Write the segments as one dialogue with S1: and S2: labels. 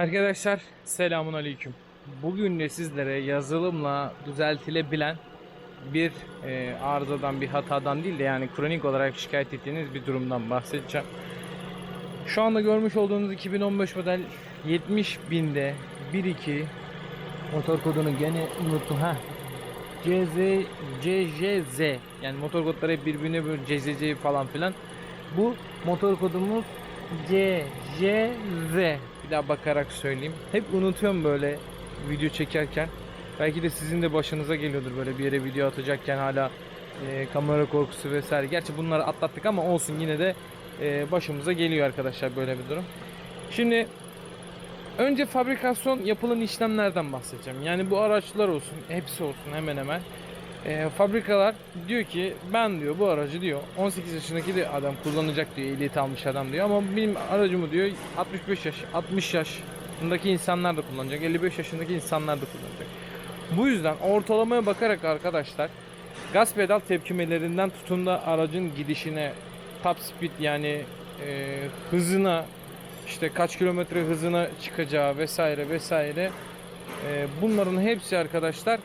S1: Arkadaşlar selamun aleyküm. Bugün de sizlere yazılımla düzeltilebilen bir e, arızadan bir hatadan değil de yani kronik olarak şikayet ettiğiniz bir durumdan bahsedeceğim. Şu anda görmüş olduğunuz 2015 model 70 binde 12 motor kodunu gene unuttum ha. CZ CJZ yani motor kodları hep birbirine böyle CZC falan filan. Bu motor kodumuz CJZ. Bir daha bakarak söyleyeyim. Hep unutuyorum böyle video çekerken. Belki de sizin de başınıza geliyordur böyle bir yere video atacakken hala e, kamera korkusu vesaire. Gerçi bunları atlattık ama olsun yine de e, başımıza geliyor arkadaşlar böyle bir durum. Şimdi önce fabrikasyon yapılan işlemlerden bahsedeceğim. Yani bu araçlar olsun, hepsi olsun hemen hemen. E, fabrikalar diyor ki ben diyor bu aracı diyor 18 yaşındaki de adam kullanacak diyor ehliyet almış adam diyor ama benim aracımı diyor 65 yaş 60 yaşındaki insanlar da kullanacak 55 yaşındaki insanlar da kullanacak. Bu yüzden ortalamaya bakarak arkadaşlar gaz pedal tepkimelerinden tutun da aracın gidişine top speed yani e, hızına işte kaç kilometre hızına çıkacağı vesaire vesaire e, bunların hepsi arkadaşlar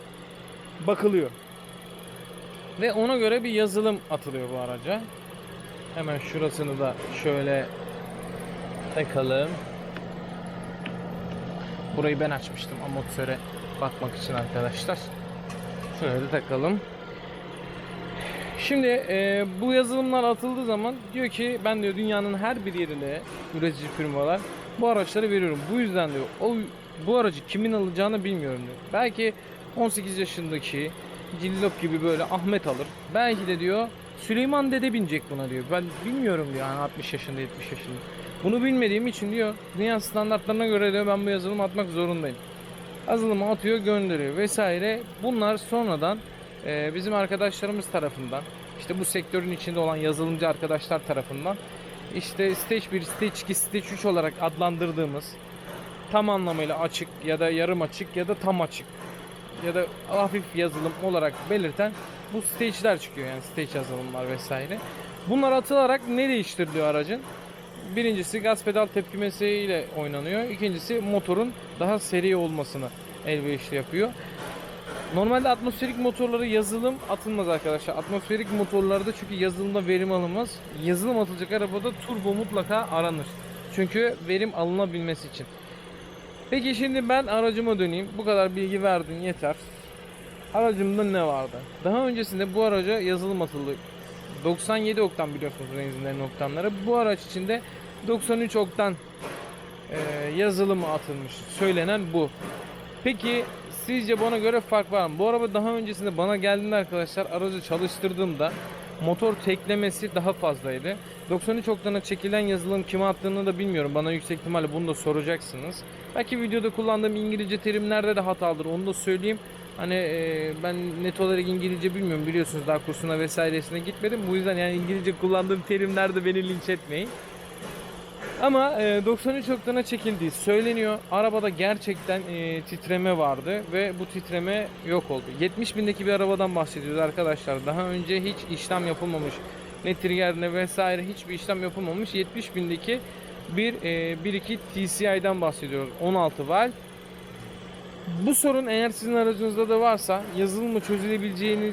S1: bakılıyor. Ve ona göre bir yazılım atılıyor bu araca. Hemen şurasını da şöyle takalım. Burayı ben açmıştım amotöre bakmak için arkadaşlar. Şöyle de takalım. Şimdi e, bu yazılımlar atıldığı zaman diyor ki ben diyor dünyanın her bir yerine üretici firmalar bu araçları veriyorum. Bu yüzden diyor o bu aracı kimin alacağını bilmiyorum diyor. Belki 18 yaşındaki cillop gibi böyle Ahmet alır. Belki de diyor Süleyman dede binecek buna diyor. Ben bilmiyorum diyor yani 60 yaşında 70 yaşında. Bunu bilmediğim için diyor dünya standartlarına göre diyor ben bu yazılımı atmak zorundayım. Yazılımı atıyor gönderiyor vesaire. Bunlar sonradan e, bizim arkadaşlarımız tarafından işte bu sektörün içinde olan yazılımcı arkadaşlar tarafından işte stage 1, stage 2, stage 3 olarak adlandırdığımız tam anlamıyla açık ya da yarım açık ya da tam açık ya da hafif yazılım olarak belirten bu stage'ler çıkıyor yani stage yazılımlar vesaire. Bunlar atılarak ne değiştiriliyor aracın? Birincisi gaz pedal tepkimesi ile oynanıyor. İkincisi motorun daha seri olmasını elverişli yapıyor. Normalde atmosferik motorları yazılım atılmaz arkadaşlar. Atmosferik motorlarda çünkü yazılımda verim alınmaz. Yazılım atılacak arabada turbo mutlaka aranır. Çünkü verim alınabilmesi için. Peki şimdi ben aracıma döneyim. Bu kadar bilgi verdin yeter. Aracımda ne vardı? Daha öncesinde bu araca yazılım atıldı. 97 oktan biliyorsunuz benzinlerin oktanları. Bu araç içinde 93 oktan e, yazılımı atılmış. Söylenen bu. Peki sizce bana göre fark var mı? Bu araba daha öncesinde bana geldiğinde arkadaşlar aracı çalıştırdığımda motor teklemesi daha fazlaydı. 93 oktana çekilen yazılım kime attığını da bilmiyorum. Bana yüksek ihtimalle bunu da soracaksınız. Belki videoda kullandığım İngilizce terimlerde de hatalıdır. Onu da söyleyeyim. Hani e, ben net olarak İngilizce bilmiyorum. Biliyorsunuz daha kursuna vesairesine gitmedim. Bu yüzden yani İngilizce kullandığım terimlerde beni linç etmeyin. Ama e, 93 oktana çekildiği söyleniyor. Arabada gerçekten e, titreme vardı ve bu titreme yok oldu. 70 bindeki bir arabadan bahsediyoruz arkadaşlar. Daha önce hiç işlem yapılmamış. Ne trigger ne vesaire hiçbir işlem yapılmamış. 70 bindeki bir e, 1.2 TCI'den bahsediyoruz. 16 valve. Bu sorun eğer sizin aracınızda da varsa yazılımı çözülebileceğini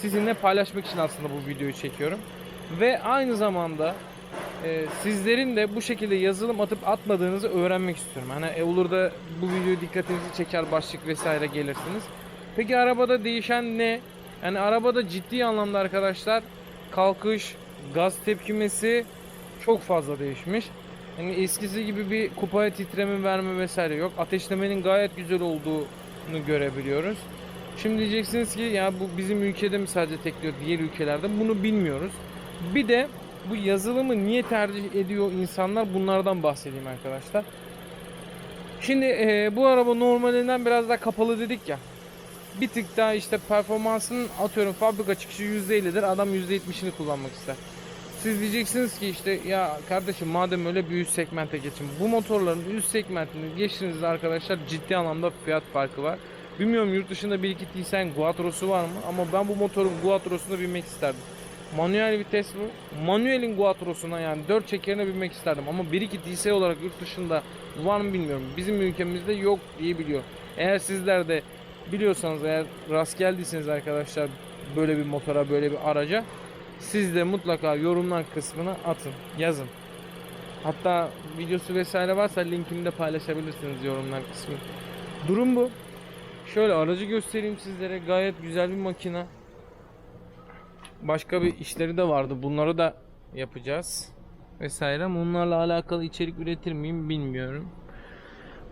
S1: sizinle paylaşmak için aslında bu videoyu çekiyorum. Ve aynı zamanda e, sizlerin de bu şekilde yazılım atıp atmadığınızı öğrenmek istiyorum. Hani e, olur da bu video dikkatinizi çeker başlık vesaire gelirsiniz. Peki arabada değişen ne? Yani arabada ciddi anlamda arkadaşlar kalkış, gaz tepkimesi çok fazla değişmiş. Yani eskisi gibi bir kupaya titreme verme vesaire yok. Ateşlemenin gayet güzel olduğunu görebiliyoruz. Şimdi diyeceksiniz ki ya bu bizim ülkede mi sadece tekliyor diğer ülkelerde bunu bilmiyoruz. Bir de bu yazılımı niye tercih ediyor insanlar bunlardan bahsedeyim arkadaşlar. Şimdi e, bu araba normalinden biraz daha kapalı dedik ya. Bir tık daha işte performansının atıyorum fabrika çıkışı %50'dir adam %70'ini kullanmak ister. Siz diyeceksiniz ki işte ya kardeşim madem öyle bir üst segmente geçin. Bu motorların üst segmentini geçtiğinizde arkadaşlar ciddi anlamda fiyat farkı var. Bilmiyorum yurt dışında bir iki Thyssen Quattro'su var mı ama ben bu motorun Quattro'suna binmek isterdim. Manuel vites bu. Manuelin Quattro'suna yani 4 çekerine binmek isterdim ama 1-2 TS olarak yurt dışında var mı bilmiyorum. Bizim ülkemizde yok diye biliyorum. Eğer sizler de biliyorsanız eğer rast geldiyseniz arkadaşlar böyle bir motora böyle bir araca siz de mutlaka yorumlar kısmına atın yazın. Hatta videosu vesaire varsa linkini de paylaşabilirsiniz yorumlar kısmı. Durum bu. Şöyle aracı göstereyim sizlere. Gayet güzel bir makina. Başka bir işleri de vardı. Bunları da yapacağız. Vesaire. Ama Onlarla alakalı içerik üretir miyim bilmiyorum.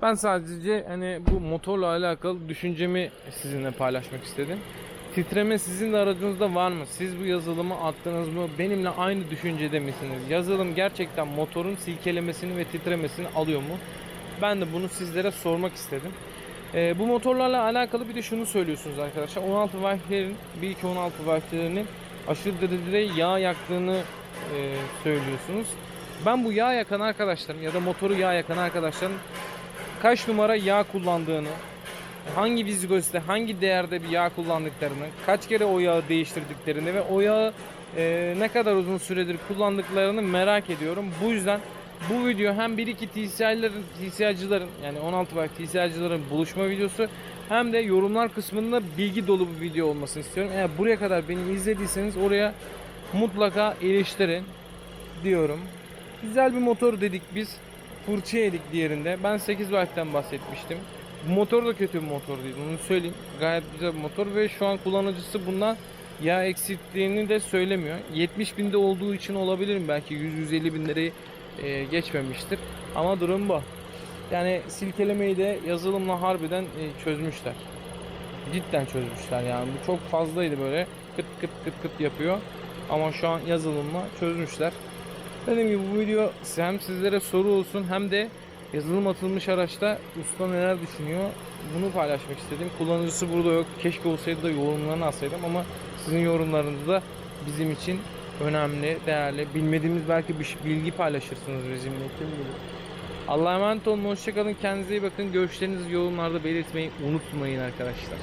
S1: Ben sadece hani bu motorla alakalı düşüncemi sizinle paylaşmak istedim. Titreme sizin de aracınızda var mı? Siz bu yazılımı attınız mı? Benimle aynı düşüncede misiniz? Yazılım gerçekten motorun silkelemesini ve titremesini alıyor mu? Ben de bunu sizlere sormak istedim. Ee, bu motorlarla alakalı bir de şunu söylüyorsunuz arkadaşlar. 16 valflerin, 1 2 16 valflerinin aşırı derecede yağ yaktığını e, söylüyorsunuz. Ben bu yağ yakan arkadaşların ya da motoru yağ yakan arkadaşların kaç numara yağ kullandığını, hangi vizgozite, hangi değerde bir yağ kullandıklarını, kaç kere o yağı değiştirdiklerini ve o yağı e, ne kadar uzun süredir kullandıklarını merak ediyorum. Bu yüzden bu video hem 1-2 TCI'lerin, TCI'cıların yani 16 bak TCI'cıların buluşma videosu hem de yorumlar kısmında bilgi dolu bir video olmasını istiyorum. Eğer buraya kadar beni izlediyseniz oraya mutlaka eleştirin diyorum. Güzel bir motor dedik biz. Fırça yedik diğerinde. Ben 8 Valve'den bahsetmiştim. Motor da kötü bir motor değil. Onu söyleyeyim. Gayet güzel bir motor ve şu an kullanıcısı bundan yağ eksilttiğini de söylemiyor. 70 binde olduğu için olabilir mi? Belki 100-150 bin lirayı geçmemiştir. Ama durum bu. Yani silkelemeyi de yazılımla harbiden e, çözmüşler. Cidden çözmüşler yani. Bu çok fazlaydı böyle. Kıt kıt kıt kıt yapıyor. Ama şu an yazılımla çözmüşler. Dediğim gibi bu video hem sizlere soru olsun hem de yazılım atılmış araçta usta neler düşünüyor bunu paylaşmak istedim. Kullanıcısı burada yok. Keşke olsaydı da yorumlarını alsaydım ama sizin yorumlarınız da bizim için önemli, değerli. Bilmediğimiz belki bir şey- bilgi paylaşırsınız bizimle. Kim bilir. Allah'a emanet olun. Hoşçakalın. Kendinize iyi bakın. Görüşlerinizi yorumlarda belirtmeyi unutmayın arkadaşlar.